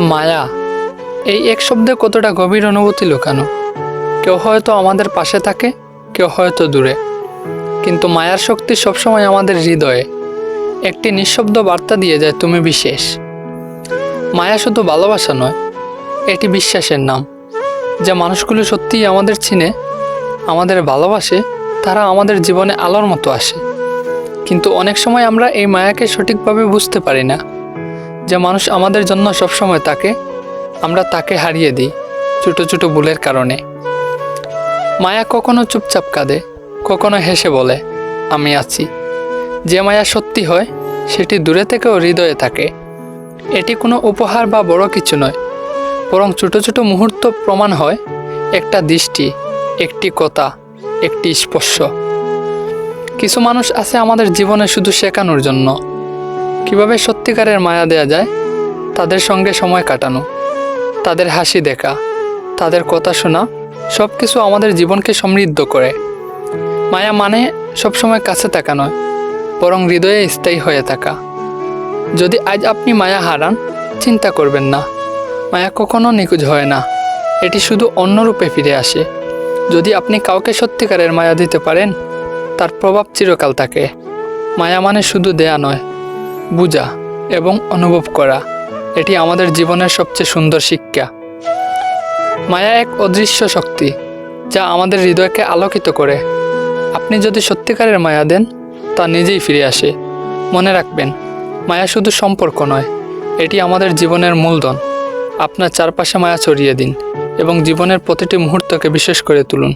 মায়া, এই এক শব্দে কতটা গভীর অনুভূতি লুকানো? কেউ হয়তো আমাদের পাশে থাকে, কেউ হয়তো দূরে। কিন্তু মায়ার শক্তি সবসময় আমাদের হৃদয়ে। একটি নিঃশব্দ বার্তা দিয়ে যায়, তুমি বিশেষ। মায়া শুধু ভালোবাসা নয়, এটি বিশ্বাসের নাম। যে মানুষগুলো সত্যিই আমাদের চিনে, আমাদের ভালোবাসে, তারা আমাদের জীবনে আলোর মতো আসে। কিন্তু অনেক সময় আমরা এই মায়াকে সঠিকভাবে বুঝতে পারি না। যে মানুষ আমাদের জন্য সবসময় তাকে, আমরা তাকে হারিয়ে দিই ছোটো ছোটো ভুলের কারণে। মায়া কখনো চুপচাপ কাঁদে, কখনো হেসে বলে, আমি আছি। যে মায়া সত্যি হয়, সেটি দূরে থেকেও হৃদয়ে থাকে। এটি কোনো উপহার বা বড় কিছু নয়, বরং ছোটো ছোটো মুহূর্ত প্রমাণ হয়, একটা দৃষ্টি, একটি কথা, একটি স্পর্শ। কিছু মানুষ আছে আমাদের জীবনে শুধু শেখানোর জন্য। কীভাবে সত্যিকারের মায়া দেয়া যায়? তাদের সঙ্গে সময় কাটানো, তাদের হাসি দেখা, তাদের কথা শোনা সব কিছু আমাদের জীবনকে সমৃদ্ধ করে। মায়া মানে সবসময় কাছে থাকা নয়, বরং হৃদয়ে স্থায়ী হয়ে থাকা। যদি আজ আপনি মায়া হারান, চিন্তা করবেন না। মায়া কখনো নিখোঁজ হয় না। এটি শুধু অন্য রূপে ফিরে আসে। যদি আপনি কাউকে সত্যিকারের মায়া দিতে পারেন, তার প্রভাব চিরকাল থাকে। মায়া মানে শুধু দেয়া নয় বুঝা এবং অনুভব করা। এটি আমাদের জীবনের সবচেয়ে সুন্দর শিক্ষা। মায়া এক অদৃশ্য শক্তি, যা আমাদের হৃদয়কে আলোকিত করে। আপনি যদি সত্যিকারের মায়া দেন, তা নিজেই ফিরে আসে। মনে রাখবেন, মায়া শুধু সম্পর্ক নয়, এটি আমাদের জীবনের মূলধন। আপনার চারপাশে মায়া ছড়িয়ে দিন এবং জীবনের প্রতিটি মুহূর্তকে বিশেষ করে তুলুন।